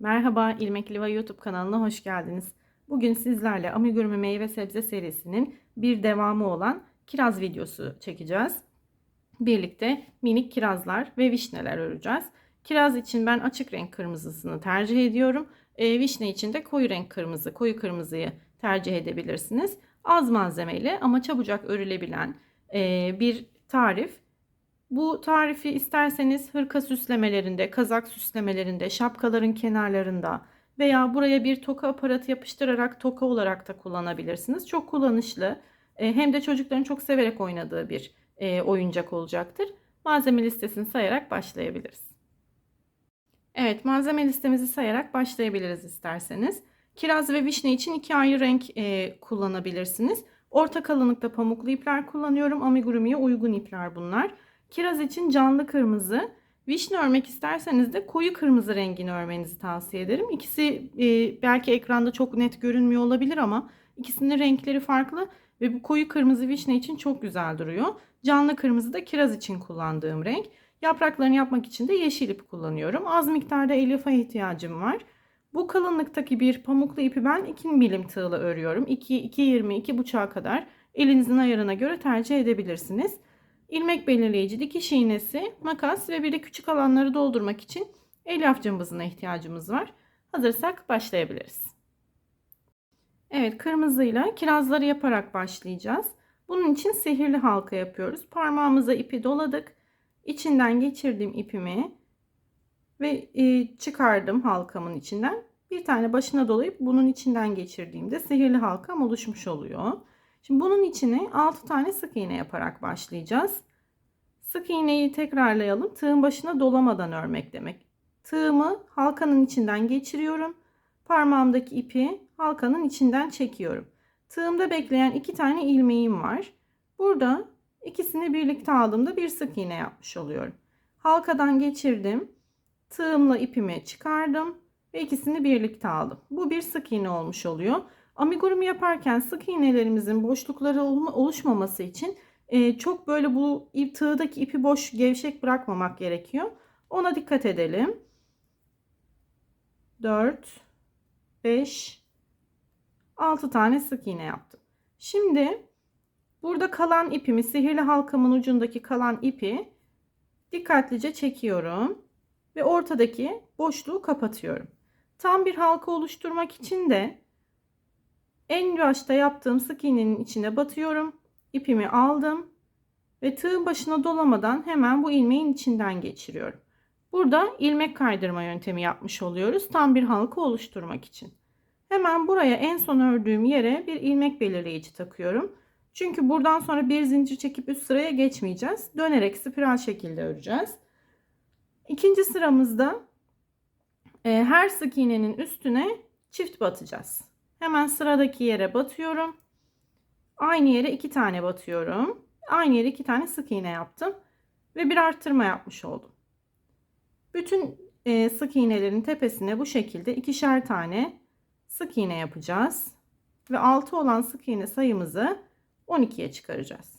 Merhaba İlmek Liva YouTube kanalına hoş geldiniz. Bugün sizlerle amigurumi meyve sebze serisinin bir devamı olan kiraz videosu çekeceğiz. Birlikte minik kirazlar ve vişneler öreceğiz. Kiraz için ben açık renk kırmızısını tercih ediyorum. E, vişne için de koyu renk kırmızı, koyu kırmızıyı tercih edebilirsiniz. Az malzemeli ama çabucak örülebilen e, bir tarif. Bu tarifi isterseniz hırka süslemelerinde, kazak süslemelerinde, şapkaların kenarlarında veya buraya bir toka aparatı yapıştırarak toka olarak da kullanabilirsiniz. Çok kullanışlı e, hem de çocukların çok severek oynadığı bir e, oyuncak olacaktır. Malzeme listesini sayarak başlayabiliriz. Evet malzeme listemizi sayarak başlayabiliriz isterseniz. Kiraz ve vişne için iki ayrı renk e, kullanabilirsiniz. Orta kalınlıkta pamuklu ipler kullanıyorum. Amigurumi'ye uygun ipler bunlar. Kiraz için canlı kırmızı, vişne örmek isterseniz de koyu kırmızı rengini örmenizi tavsiye ederim. İkisi e, belki ekranda çok net görünmüyor olabilir ama ikisinin renkleri farklı ve bu koyu kırmızı vişne için çok güzel duruyor. Canlı kırmızı da kiraz için kullandığım renk. Yapraklarını yapmak için de yeşil ip kullanıyorum. Az miktarda elyaf'a ihtiyacım var. Bu kalınlıktaki bir pamuklu ipi ben 2 milim tığla örüyorum. 2, 2.20, 2.5'a kadar elinizin ayarına göre tercih edebilirsiniz. İlmek belirleyici, dikiş iğnesi, makas ve bir de küçük alanları doldurmak için elyaf cımbızına ihtiyacımız var. Hazırsak başlayabiliriz. Evet kırmızıyla kirazları yaparak başlayacağız. Bunun için sihirli halka yapıyoruz. Parmağımıza ipi doladık. İçinden geçirdiğim ipimi ve e, çıkardım halkamın içinden. Bir tane başına dolayıp bunun içinden geçirdiğimde sihirli halkam oluşmuş oluyor. Şimdi bunun içine 6 tane sık iğne yaparak başlayacağız. Sık iğneyi tekrarlayalım. Tığın başına dolamadan örmek demek. Tığımı halkanın içinden geçiriyorum. Parmağımdaki ipi halkanın içinden çekiyorum. Tığımda bekleyen iki tane ilmeğim var. Burada ikisini birlikte aldığımda bir sık iğne yapmış oluyorum. Halkadan geçirdim. Tığımla ipimi çıkardım ve ikisini birlikte aldım. Bu bir sık iğne olmuş oluyor. Amigurumi yaparken sık iğnelerimizin boşlukları oluşmaması için e, çok böyle bu tığdaki ipi boş gevşek bırakmamak gerekiyor. Ona dikkat edelim. 4 5 6 tane sık iğne yaptım. Şimdi burada kalan ipimi sihirli halkamın ucundaki kalan ipi dikkatlice çekiyorum ve ortadaki boşluğu kapatıyorum. Tam bir halka oluşturmak için de en başta yaptığım sık iğnenin içine batıyorum. İpimi aldım ve tığın başına dolamadan hemen bu ilmeğin içinden geçiriyorum. Burada ilmek kaydırma yöntemi yapmış oluyoruz tam bir halka oluşturmak için. Hemen buraya en son ördüğüm yere bir ilmek belirleyici takıyorum. Çünkü buradan sonra bir zincir çekip üst sıraya geçmeyeceğiz. Dönerek spiral şekilde öreceğiz. İkinci sıramızda e, her sık iğnenin üstüne çift batacağız. Hemen sıradaki yere batıyorum. Aynı yere iki tane batıyorum. Aynı yere iki tane sık iğne yaptım. Ve bir arttırma yapmış oldum. Bütün e, sık iğnelerin tepesine bu şekilde ikişer tane sık iğne yapacağız. Ve 6 olan sık iğne sayımızı 12'ye çıkaracağız.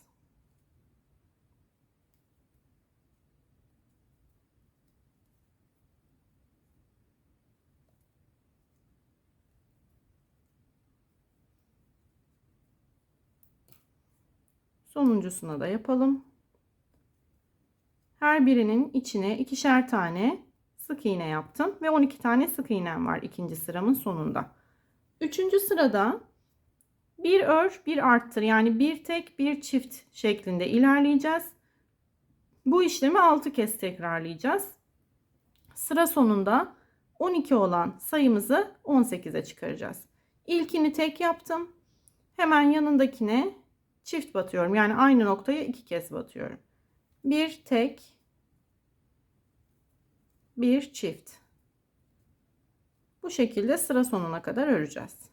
Sonuncusuna da yapalım. Her birinin içine ikişer tane sık iğne yaptım ve 12 tane sık iğnem var ikinci sıramın sonunda. Üçüncü sırada bir ör bir arttır yani bir tek bir çift şeklinde ilerleyeceğiz. Bu işlemi 6 kez tekrarlayacağız. Sıra sonunda 12 olan sayımızı 18'e çıkaracağız. İlkini tek yaptım. Hemen yanındakine çift batıyorum. Yani aynı noktaya iki kez batıyorum. Bir tek bir çift. Bu şekilde sıra sonuna kadar öreceğiz.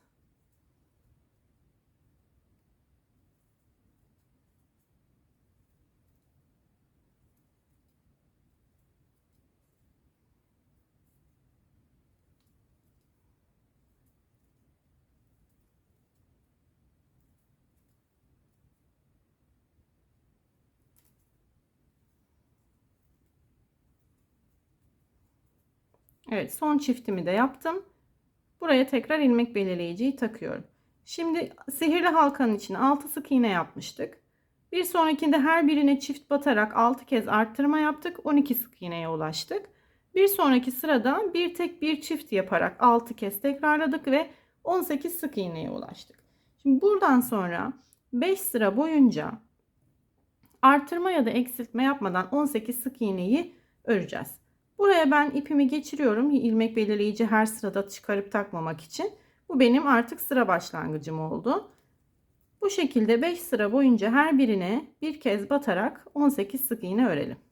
Evet son çiftimi de yaptım. Buraya tekrar ilmek belirleyiciyi takıyorum. Şimdi sihirli halkanın içine 6 sık iğne yapmıştık. Bir sonrakinde her birine çift batarak 6 kez arttırma yaptık. 12 sık iğneye ulaştık. Bir sonraki sırada bir tek bir çift yaparak 6 kez tekrarladık ve 18 sık iğneye ulaştık. Şimdi buradan sonra 5 sıra boyunca artırma ya da eksiltme yapmadan 18 sık iğneyi öreceğiz. Buraya ben ipimi geçiriyorum. ilmek belirleyici her sırada çıkarıp takmamak için. Bu benim artık sıra başlangıcım oldu. Bu şekilde 5 sıra boyunca her birine bir kez batarak 18 sık iğne örelim.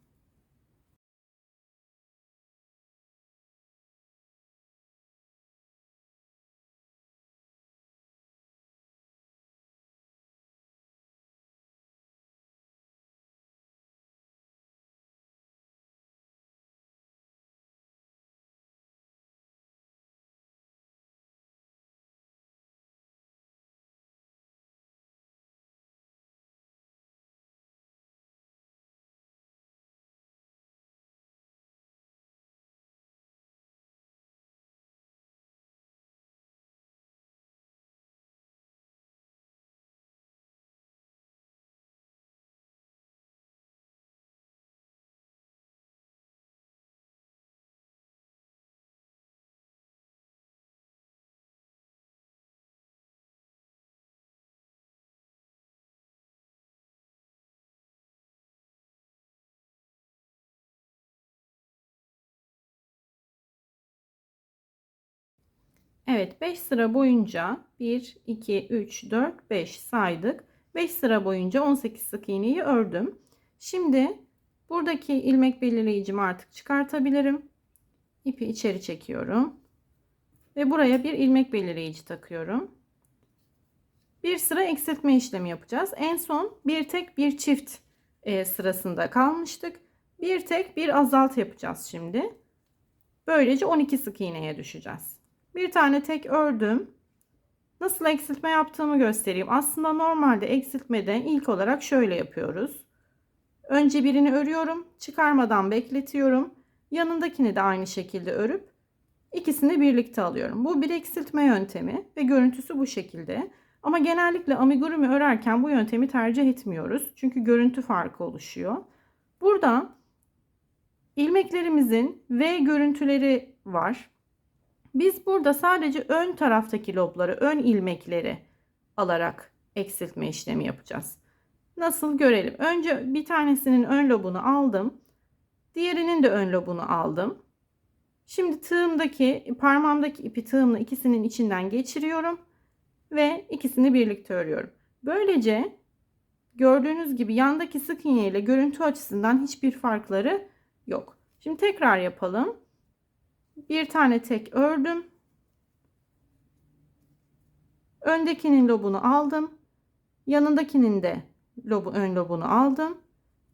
Evet 5 sıra boyunca 1, 2, 3, 4, 5 saydık. 5 sıra boyunca 18 sık iğneyi ördüm. Şimdi buradaki ilmek belirleyicimi artık çıkartabilirim. İpi içeri çekiyorum. Ve buraya bir ilmek belirleyici takıyorum. Bir sıra eksiltme işlemi yapacağız. En son bir tek bir çift e, sırasında kalmıştık. Bir tek bir azalt yapacağız şimdi. Böylece 12 sık iğneye düşeceğiz. Bir tane tek ördüm. Nasıl eksiltme yaptığımı göstereyim. Aslında normalde eksiltmede ilk olarak şöyle yapıyoruz. Önce birini örüyorum. Çıkarmadan bekletiyorum. Yanındakini de aynı şekilde örüp ikisini birlikte alıyorum. Bu bir eksiltme yöntemi ve görüntüsü bu şekilde. Ama genellikle amigurumi örerken bu yöntemi tercih etmiyoruz. Çünkü görüntü farkı oluşuyor. Burada ilmeklerimizin V görüntüleri var. Biz burada sadece ön taraftaki lobları, ön ilmekleri alarak eksiltme işlemi yapacağız. Nasıl görelim. Önce bir tanesinin ön lobunu aldım. Diğerinin de ön lobunu aldım. Şimdi tığımdaki, parmağımdaki ipi tığımla ikisinin içinden geçiriyorum ve ikisini birlikte örüyorum. Böylece gördüğünüz gibi yandaki sık iğne ile görüntü açısından hiçbir farkları yok. Şimdi tekrar yapalım bir tane tek ördüm. Öndekinin lobunu aldım. Yanındakinin de lobu, ön lobunu aldım.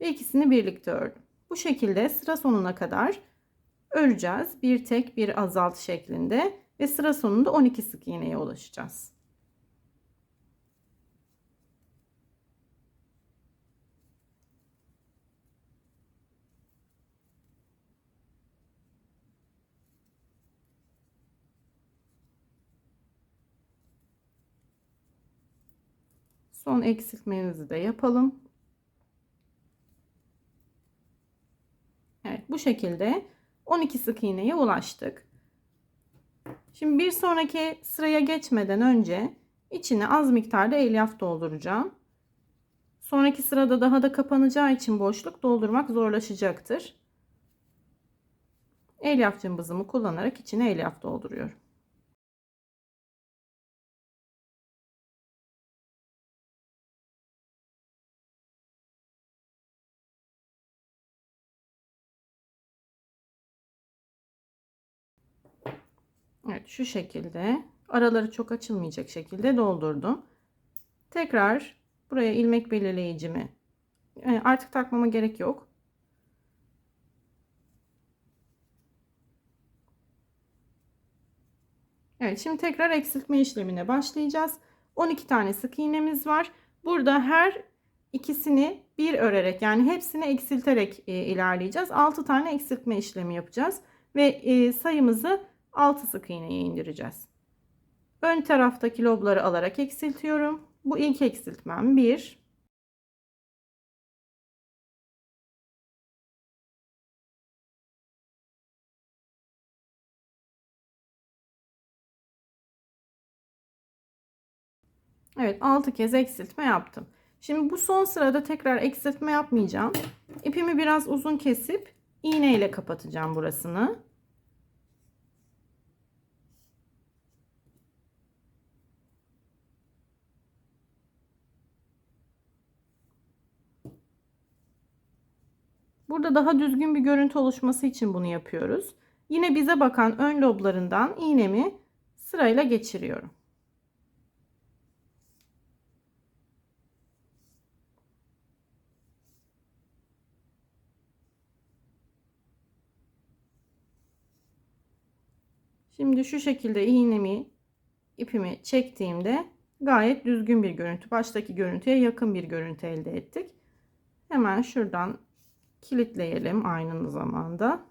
Ve ikisini birlikte ördüm. Bu şekilde sıra sonuna kadar öreceğiz. Bir tek bir azalt şeklinde ve sıra sonunda 12 sık iğneye ulaşacağız. Son eksiltmenizi de yapalım. Evet bu şekilde 12 sık iğneye ulaştık. Şimdi bir sonraki sıraya geçmeden önce içine az miktarda elyaf dolduracağım. Sonraki sırada daha da kapanacağı için boşluk doldurmak zorlaşacaktır. Elyaf cımbızımı kullanarak içine elyaf dolduruyorum. Evet şu şekilde araları çok açılmayacak şekilde doldurdum. Tekrar buraya ilmek belirleyicimi yani artık takmama gerek yok. Evet şimdi tekrar eksiltme işlemine başlayacağız. 12 tane sık iğnemiz var. Burada her ikisini bir örerek yani hepsini eksilterek e, ilerleyeceğiz. 6 tane eksiltme işlemi yapacağız. ve e, sayımızı 6 sık iğneye indireceğiz. Ön taraftaki lobları alarak eksiltiyorum. Bu ilk eksiltmem 1 Evet 6 kez eksiltme yaptım. Şimdi bu son sırada tekrar eksiltme yapmayacağım. İpimi biraz uzun kesip iğne ile kapatacağım burasını. Burada daha düzgün bir görüntü oluşması için bunu yapıyoruz. Yine bize bakan ön loblarından iğnemi sırayla geçiriyorum. Şimdi şu şekilde iğnemi ipimi çektiğimde gayet düzgün bir görüntü. Baştaki görüntüye yakın bir görüntü elde ettik. Hemen şuradan kilitleyelim aynı zamanda.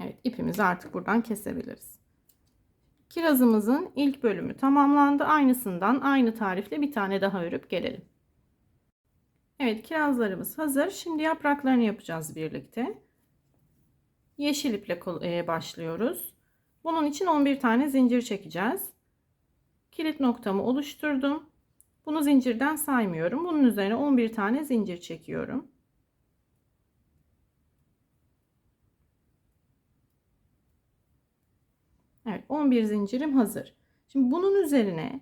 Evet ipimizi artık buradan kesebiliriz. Kirazımızın ilk bölümü tamamlandı. Aynısından aynı tarifle bir tane daha örüp gelelim. Evet kirazlarımız hazır. Şimdi yapraklarını yapacağız birlikte. Yeşil iple e, başlıyoruz. Bunun için 11 tane zincir çekeceğiz. Kilit noktamı oluşturdum. Bunu zincirden saymıyorum. Bunun üzerine 11 tane zincir çekiyorum. Evet 11 zincirim hazır. Şimdi bunun üzerine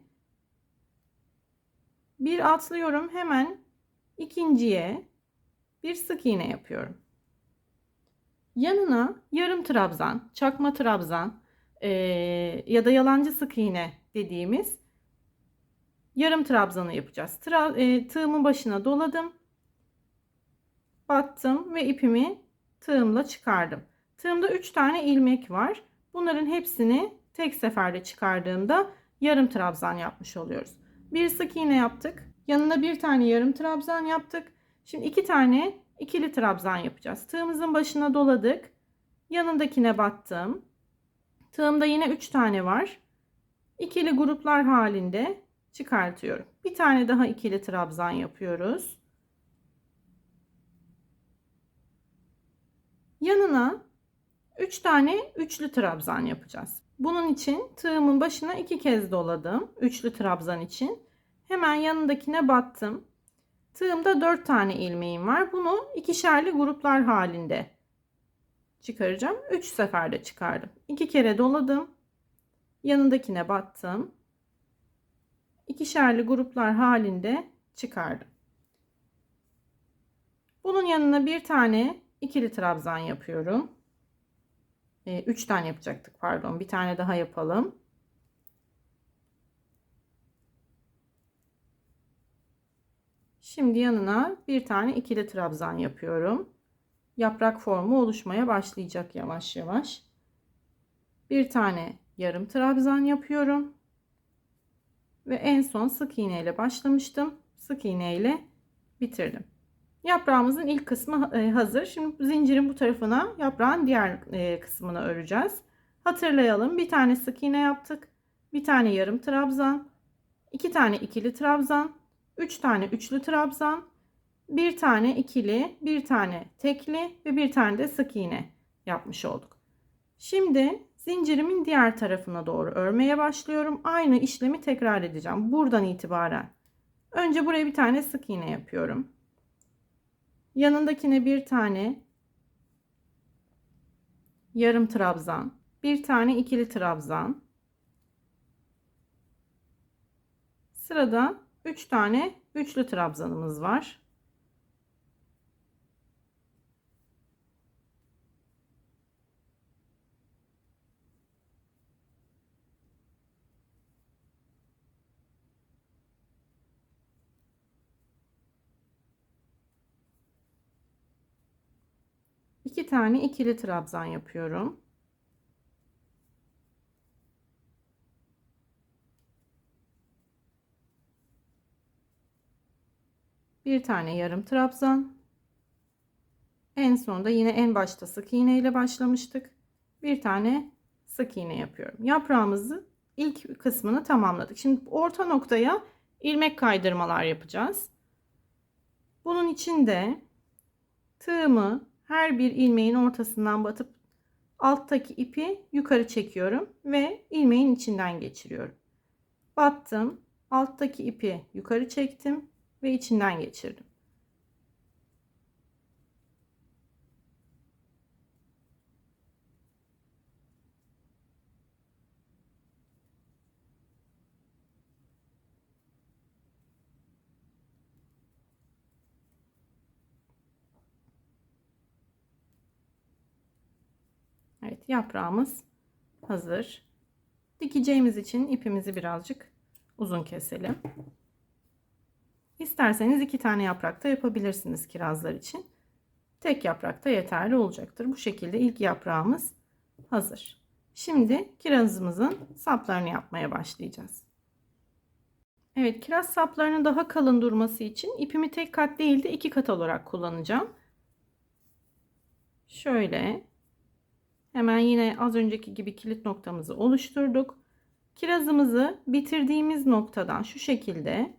bir atlıyorum hemen ikinciye bir sık iğne yapıyorum. Yanına yarım trabzan, çakma trabzan e, ya da yalancı sık iğne dediğimiz yarım trabzanı yapacağız. Tra, e, tığımın başına doladım. Battım ve ipimi tığımla çıkardım. Tığımda 3 tane ilmek var. Bunların hepsini tek seferde çıkardığımda yarım trabzan yapmış oluyoruz. Bir sık iğne yaptık. Yanına bir tane yarım trabzan yaptık. Şimdi iki tane ikili trabzan yapacağız. Tığımızın başına doladık. Yanındakine battım. Tığımda yine 3 tane var. İkili gruplar halinde çıkartıyorum. Bir tane daha ikili trabzan yapıyoruz. Yanına 3 tane üçlü trabzan yapacağız. Bunun için tığımın başına iki kez doladım. Üçlü trabzan için. Hemen yanındakine battım. Tığımda 4 tane ilmeğim var. Bunu ikişerli gruplar halinde çıkaracağım. 3 seferde çıkardım. 2 kere doladım. Yanındakine battım. İkişerli gruplar halinde çıkardım. Bunun yanına bir tane ikili trabzan yapıyorum. 3 ee, tane yapacaktık pardon. Bir tane daha yapalım. Şimdi yanına bir tane ikili trabzan yapıyorum. Yaprak formu oluşmaya başlayacak yavaş yavaş. Bir tane yarım trabzan yapıyorum. Ve en son sık iğne ile başlamıştım. Sık iğne ile bitirdim. Yaprağımızın ilk kısmı e, hazır. Şimdi zincirin bu tarafına yaprağın diğer e, kısmını öreceğiz. Hatırlayalım. Bir tane sık iğne yaptık. Bir tane yarım trabzan. iki tane ikili trabzan. Üç tane üçlü trabzan. Bir tane ikili, bir tane tekli ve bir tane de sık iğne yapmış olduk. Şimdi zincirimin diğer tarafına doğru örmeye başlıyorum. Aynı işlemi tekrar edeceğim. Buradan itibaren. Önce buraya bir tane sık iğne yapıyorum. Yanındakine bir tane yarım trabzan, bir tane ikili trabzan. Sırada 3 tane üçlü trabzanımız var. İki tane ikili trabzan yapıyorum. Bir tane yarım trabzan. En sonda yine en başta sık iğne ile başlamıştık. Bir tane sık iğne yapıyorum. Yaprağımızı ilk kısmını tamamladık. Şimdi orta noktaya ilmek kaydırmalar yapacağız. Bunun için de tığımı her bir ilmeğin ortasından batıp alttaki ipi yukarı çekiyorum ve ilmeğin içinden geçiriyorum. Battım, alttaki ipi yukarı çektim ve içinden geçirdim. Evet yaprağımız hazır. Dikeceğimiz için ipimizi birazcık uzun keselim. İsterseniz iki tane yaprakta yapabilirsiniz kirazlar için. Tek yaprakta yeterli olacaktır. Bu şekilde ilk yaprağımız hazır. Şimdi kirazımızın saplarını yapmaya başlayacağız. Evet kiraz saplarının daha kalın durması için ipimi tek kat değil de iki kat olarak kullanacağım. Şöyle Hemen yine az önceki gibi kilit noktamızı oluşturduk. Kirazımızı bitirdiğimiz noktadan şu şekilde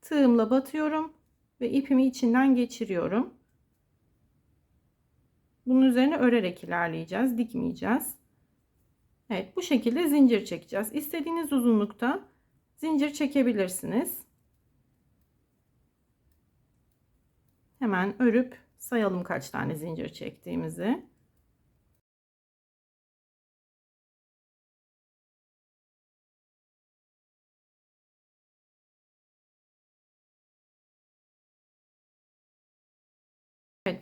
tığımla batıyorum ve ipimi içinden geçiriyorum. Bunun üzerine örerek ilerleyeceğiz, dikmeyeceğiz. Evet, bu şekilde zincir çekeceğiz. İstediğiniz uzunlukta zincir çekebilirsiniz. Hemen örüp sayalım kaç tane zincir çektiğimizi.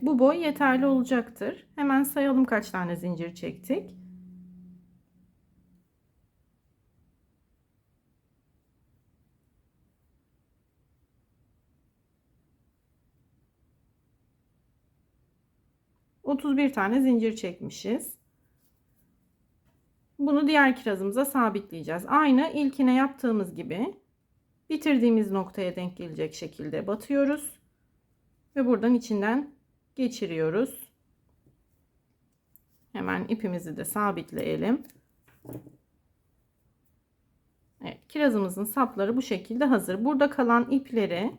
Bu boy yeterli olacaktır. Hemen sayalım kaç tane zincir çektik. Otuz bir tane zincir çekmişiz. Bunu diğer kirazımıza sabitleyeceğiz. Aynı ilkine yaptığımız gibi bitirdiğimiz noktaya denk gelecek şekilde batıyoruz. Ve buradan içinden geçiriyoruz. Hemen ipimizi de sabitleyelim. Evet, kirazımızın sapları bu şekilde hazır. Burada kalan ipleri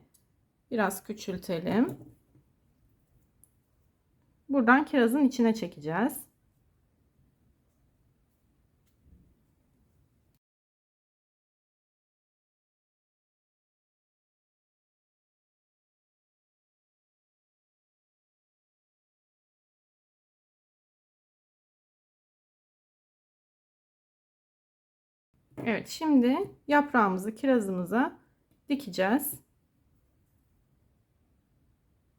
biraz küçültelim. Buradan kirazın içine çekeceğiz. Evet şimdi yaprağımızı kirazımıza dikeceğiz.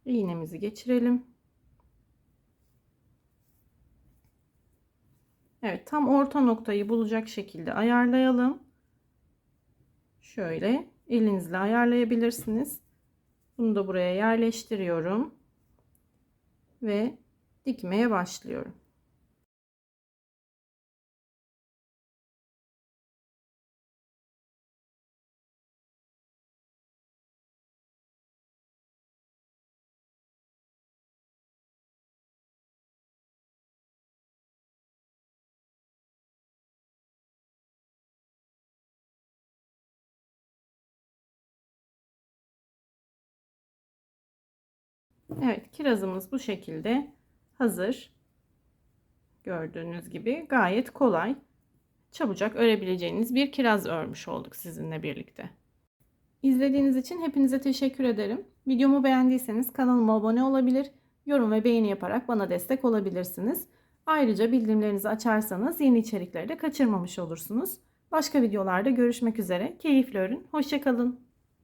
İğnemizi geçirelim. Evet tam orta noktayı bulacak şekilde ayarlayalım. Şöyle elinizle ayarlayabilirsiniz. Bunu da buraya yerleştiriyorum. Ve dikmeye başlıyorum. Evet kirazımız bu şekilde hazır. Gördüğünüz gibi gayet kolay, çabucak örebileceğiniz bir kiraz örmüş olduk sizinle birlikte. İzlediğiniz için hepinize teşekkür ederim. Videomu beğendiyseniz kanalıma abone olabilir, yorum ve beğeni yaparak bana destek olabilirsiniz. Ayrıca bildirimlerinizi açarsanız yeni içerikleri de kaçırmamış olursunuz. Başka videolarda görüşmek üzere. Keyifli örün. Hoşçakalın.